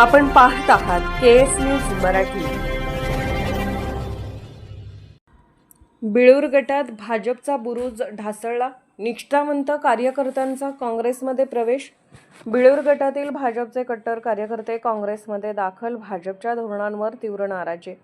आपण पाहत आहात K S news Marathi. Bilur गटात भाजपचा बुरुज ढासळला. निष्ठावंत कार्यकर्त्यांचा काँग्रेसमध्ये प्रवेश. बिळूर गटातील भाजपचे कट्टर कार्यकर्ते काँग्रेसमध्ये दाखल भाजपच्या धोरणांवर तीव्र नाराजी.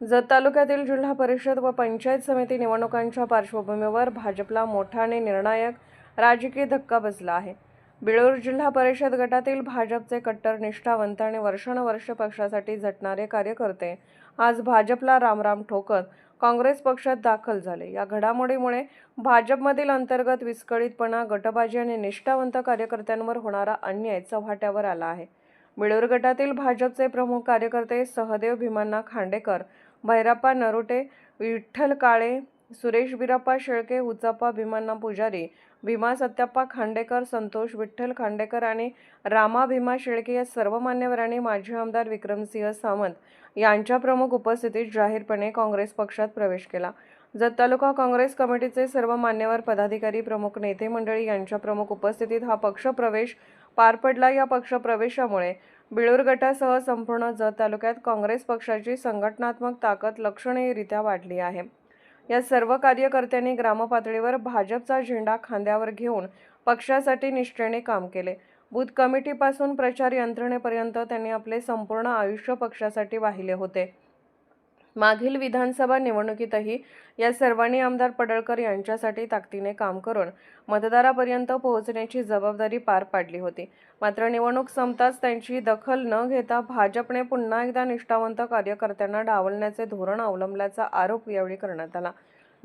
जत तालुक्यातील जिल्हा परिषद व पंचायत समिती निवडणुकांच्या पार्श्वभूमीवर भाजपला मोठा आणि निर्णायक राजकीय धक्का बसला आहे. बिळूर जिल्हा परिषद गटातील भाजपचे कट्टर निष्ठावंत आणि वर्षानुवर्ष पक्षासाठी झटणारे कार्यकर्ते आज भाजपला रामराम ठोकत काँग्रेस पक्षात दाखल झाले. या घडामोडीमुळे भाजपमधील अंतर्गत विस्कळीतपणा गटबाजी आणि निष्ठावंत कार्यकर्त्यांवर होणारा अन्याय चव्हाट्यावर आला आहे. बिळूर गटातील भाजपचे प्रमुख कार्यकर्ते सहदेव भीमांना खांडेकर भैराप्पा नरोटे विठ्ठल काळे सुरेश बिराप्पा शेळके उचाप्पा भीमांना पुजारी भीमा सत्याप्पा खांडेकर संतोष विठ्ठल खांडेकर आणि रामा भीमा शेळके या सर्व मान्यवरांनी माजी आमदार विक्रमसिंह सावंत यांच्या प्रमुख उपस्थितीत जाहीरपणे काँग्रेस पक्षात प्रवेश केला. जत तालुका काँग्रेस कमिटीचे सर्व मान्यवर पदाधिकारी प्रमुख नेते मंडळी यांच्या प्रमुख उपस्थितीत हा पक्षप्रवेश पार पडला. या पक्षप्रवेशामुळे बिळूर गटासह संपूर्ण जत तालुक्यात काँग्रेस पक्षाची संघटनात्मक ताकद लक्षणीयरित्या वाढली आहे. या सर्व कार्यकर्त्यांनी ग्रामपातळीवर भाजपचा झेंडा खांद्यावर घेऊन पक्षासाठी निष्ठेने काम केले. बूथ कमिटीपासून प्रचार यंत्रणेपर्यंत त्यांनी आपले संपूर्ण आयुष्य पक्षासाठी वाहिले होते. मागील विधानसभा निवडणुकीतही या सर्वांनी आमदार पडळकर यांच्यासाठी ताकदीने काम करून मतदारापर्यंत पोहोचण्याची जबाबदारी पार पाडली होती. मात्र निवडणूक संपताच त्यांची दखल न घेता भाजपने पुन्हा एकदा निष्ठावंत कार्यकर्त्यांना डावलण्याचे धोरण अवलंबल्याचा आरोप यावेळी करण्यात आला.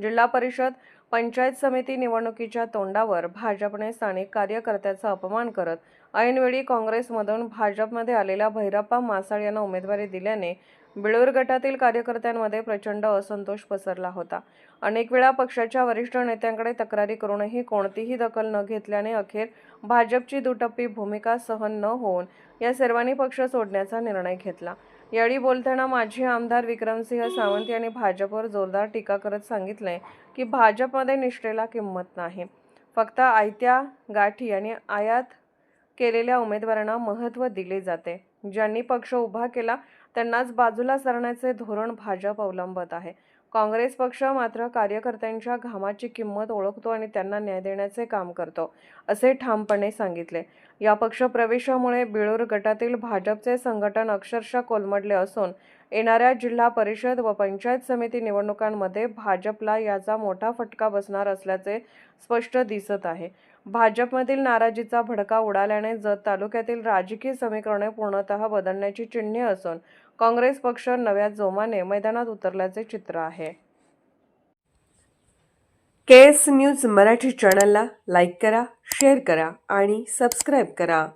जिल्हा परिषद पंचायत समिती निवडणुकीच्या तोंडावर भाजपने स्थानिक कार्यकर्त्याचा अपमान करत ऐनवेळी काँग्रेसमधून भाजपमध्ये आलेल्या भैरप्पा मासाळ यांना उमेदवारी दिल्याने बिळूर गटातील कार्यकर्त्यांमध्ये प्रचंड असंतोष पसरला होता. अनेक वेळा पक्षाच्या वरिष्ठ नेत्यांकडे तक्रारी करूनही कोणतीही दखल न घेतल्याने अखेर भाजपची दुटप्पी भूमिका सहन न होऊन या सर्वांनी पक्ष सोडण्याचा निर्णय घेतला. यावेळी बोलताना माजी आमदार विक्रमसिंह सावंत यांनी भाजपवर जोरदार टीका करत सांगितले की भाजप मध्ये निष्ठेला किंमत नाही. फक्त आयत्या गाठी आणि आयात केलेल्या उमेदवारांना महत्त्व दिले जाते. ज्यांनी पक्ष उभा केला त्यांनाच बाजूला सरण्याचे धोरण भाजप अवलंबत आहे. काँग्रेस पक्ष मात्र कार्यकर्त्यांच्या घामाची किंमत ओळखतो आणि त्यांना न्याय देण्याचे काम करतो असे ठामपणे सांगितले. या पक्षप्रवेशामुळे बिळूर गटातील भाजपचे संघटन अक्षरशः कोलमडले असून येणाऱ्या जिल्हा परिषद व पंचायत समिती निवडणुकांमध्ये भाजपला याचा मोठा फटका बसणार असल्याचे स्पष्ट दिसत आहे. भाजपमधील नाराजीचा भडका उडाल्याने जत तालुक्यातील राजकीय समीकरणे पूर्णतः बदलण्याची चिन्हे असून काँग्रेस पक्ष नव्या जोमाने मैदानात उतरल्याचे चित्र आहे. के एस न्यूज मराठी चॅनलला लाईक करा शेअर करा आणि सबस्क्राईब करा.